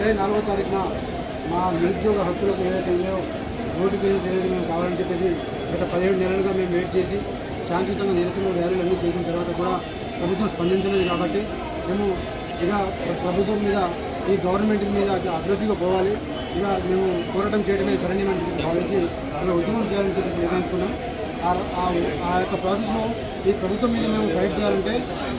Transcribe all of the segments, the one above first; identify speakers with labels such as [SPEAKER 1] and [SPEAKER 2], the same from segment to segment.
[SPEAKER 1] మే నాలుగో తారీఖున మా నిరుద్యోగ హక్కులకు ఏదైతే ఉందో నోటిఫికేషన్స్ ఏదైతే మేము కావాలని చెప్పేసి గత పదిహేడు నెలలుగా మేము వెయిట్ చేసి శాంతియుతంగా నిరసన ర్యాలీలు అన్నీ చేసిన తర్వాత కూడా ప్రభుత్వం స్పందించలేదు కాబట్టి మేము ఇక ప్రభుత్వం మీద ఈ గవర్నమెంట్ మీద అగ్రెసివ్గా పోవాలి. ఇక మేము పోరాటం చేయడమే సరైన భావించి అలా ఉద్యమం చేయాలని చెప్పి నిర్ణయించుకున్నాం. ఆ- ఆ యొక్క ప్రాసెస్లో ఈ ప్రభుత్వం మీద మేము ఫైట్ చేయాలంటే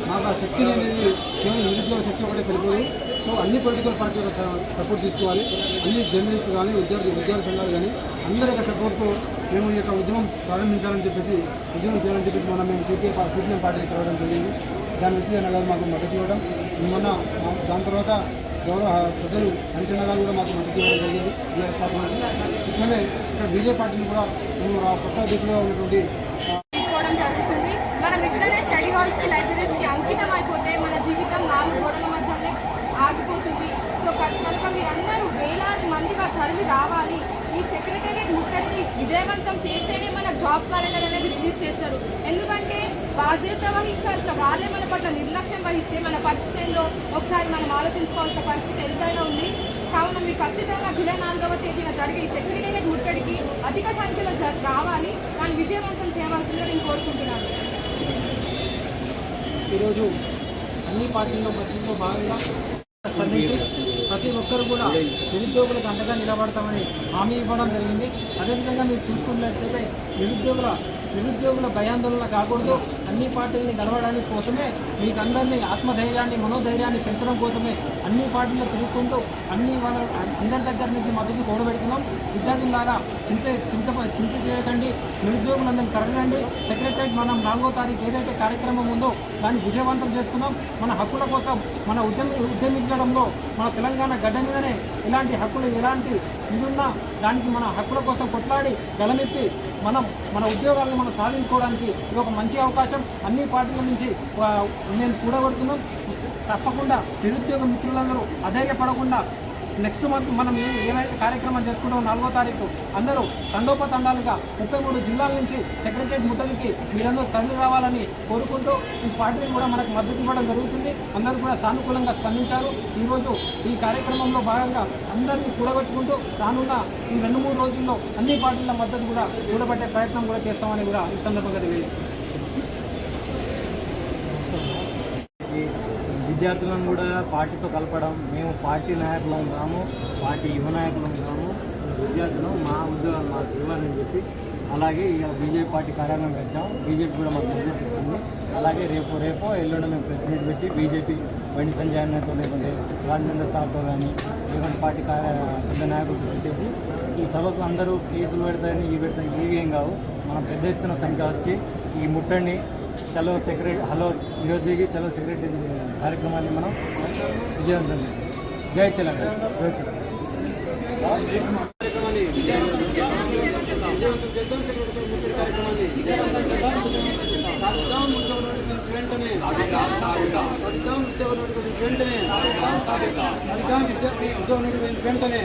[SPEAKER 1] మాకు ఆ శక్తి అనేది కేవలం నిరుద్యోగ శక్తి ఒకటే సరిపోదు. సో అన్ని పొలిటికల్ పార్టీల సపోర్ట్ తీసుకోవాలి. అన్ని జర్నలిస్టులు కానీ విద్యార్థి విద్యార్థి సంఘాలు కానీ అందరి యొక్క సపోర్ట్తో మేము ఈ యొక్క ఉద్యమం ప్రారంభించాలని చెప్పేసి ఉద్యమం చేయాలని చెప్పేసి మనం మేము సిపిఐ సిపిఎం పార్టీకి కలవడం జరిగింది. దాని విషయంలో గారు మాకు మద్దతు ఇవ్వడం. మొన్న దాని తర్వాత గౌరవ ప్రజలు హరిశన్న గారు కూడా మాకు మద్దతు ఇవ్వడం జరిగింది. పార్టీ ఇట్లనే ఇక్కడ బీజేపీ పార్టీని కూడా మేము ఆ కొత్త అధ్యక్షులుగా ఉన్నటువంటి
[SPEAKER 2] తరలి రావాలి. ఈ సెక్రటేరియట్ ముట్టడిని విజయవంతం చేస్తేనే మన జాబ్ క్యాలెండర్ అనేది రిలీజ్ చేస్తారు ఎందుకంటే బాధ్యత వహించాల్సిన వాళ్ళే మన పట్ల నిర్లక్ష్యం వహిస్తే మన పరిస్థితుల్లో ఒకసారి మనం ఆలోచించుకోవాల్సిన పరిస్థితి ఎంతైనా ఉంది. కావున మీరు ఖచ్చితంగా జూలై నాలుగవ తేదీన జరిగే ఈ సెక్రటేరియట్ ముట్టడికి అధిక సంఖ్యలో జ- రావాలి. దాన్ని విజయవంతం చేయవలసిందిగా నేను కోరుకుంటున్నాను.
[SPEAKER 3] ఈరోజు అన్ని పార్టీల్లో మధ్యలో భాగంగా స్పందించి ప్రతి ఒక్కరు కూడా నిరుద్యోగులకు అండగా నిలబడతామని హామీ ఇవ్వడం జరిగింది. అదేవిధంగా మీరు చూసుకున్నట్లయితే నిరుద్యోగుల నిరుద్యోగుల భయాందోళన కాకూడదు. అన్ని పార్టీలని గడవడానికి కోసమే మీకందరినీ ఆత్మధైర్యాన్ని మనోధైర్యాన్ని పెంచడం కోసమే అన్ని పార్టీలు తిరుగుకుంటూ అన్ని వాళ్ళ అందరి దగ్గర నుంచి మద్దతు కూడబెడుతున్నాం. విద్యార్థులారా చింత చింత చింత చేయకండి. నిరుద్యోగులందరినీ కరగండి సెక్రటరేట్ మనం నాలుగో తారీఖు ఏదైతే కార్యక్రమం ఉందో దాన్ని విజయవంతం చేసుకుందాం మన హక్కుల కోసం మన ఉద్యమ ఉద్యమించడంలో మన తెలంగాణ గడ్డ మీదనే ఇలాంటి హక్కులు ఎలాంటి ఇదున్నా దానికి మన హక్కుల కోసం కొట్లాడి గలమెత్తి మనం మన ఉద్యోగాలను మనం సాధించుకోవడానికి ఇది ఒక మంచి అవకాశం. అన్ని పార్టీల నుంచి నేను కూడగొడుతున్నాం తప్పకుండా నిరుద్యోగ మిత్రులందరూ అధైర్యపడకుండా నెక్స్ట్ మంత్ మనం ఏమైతే కార్యక్రమం చేసుకుంటామో నాలుగో తారీఖు అందరూ తండోపతండాలుగా ముప్పై మూడు జిల్లాల నుంచి సెక్రటరేట్ ముట్టడికి మీరందరూ తరలి రావాలని కోరుకుంటూ ఈ పార్టీని కూడా మనకు మద్దతు ఇవ్వడం జరుగుతుంది. అందరూ కూడా సానుకూలంగా స్పందించారు. ఈరోజు ఈ కార్యక్రమంలో భాగంగా అందరినీ కూడగట్టుకుంటూ రానున్న ఈ రెండు మూడు రోజుల్లో అన్ని పార్టీల మద్దతు కూడా కూడబట్టే ప్రయత్నం కూడా చేస్తామని కూడా ఈ సందర్భంగా తెలియజేస్తాం
[SPEAKER 4] విద్యార్థులను కూడా పార్టీతో కలపడం మేము పార్టీ నాయకులం కాము పార్టీ యువ నాయకులం కాము. విద్యార్థులు మా ఉద్యోగాలు మాకు ఇవ్వాలని చెప్పి అలాగే ఇక బీజేపీ పార్టీ కార్యాలయం వచ్చాం. బీజేపీ కూడా మాకు మద్దతు ఇచ్చింది. అలాగే రేపు రేపు ఎల్లుండి మేము ప్రెస్ మీట్ పెట్టి బీజేపీ బండి సంజయ్ అన్నతో లేకుంటే రాజేంద్ర సార్తో కానీ లేకుంటే పార్టీ కార్య పెద్ద నాయకులతో పెట్టేసి ఈ సభకు అందరూ కేసులు పెడతాయని ఈ పెడతారని ఇవి ఏం కావు. మనం పెద్ద ఎత్తున సంఖ్య వచ్చి ఈ ముట్టడిని చలో సెక్రటరీ హలో నిరుద్యోగి చలో సెక్రటరీ కార్యక్రమాన్ని మనం విజయవంతం జై తెలంగాణ. జై తెలంగాణ.
[SPEAKER 1] వెంటనే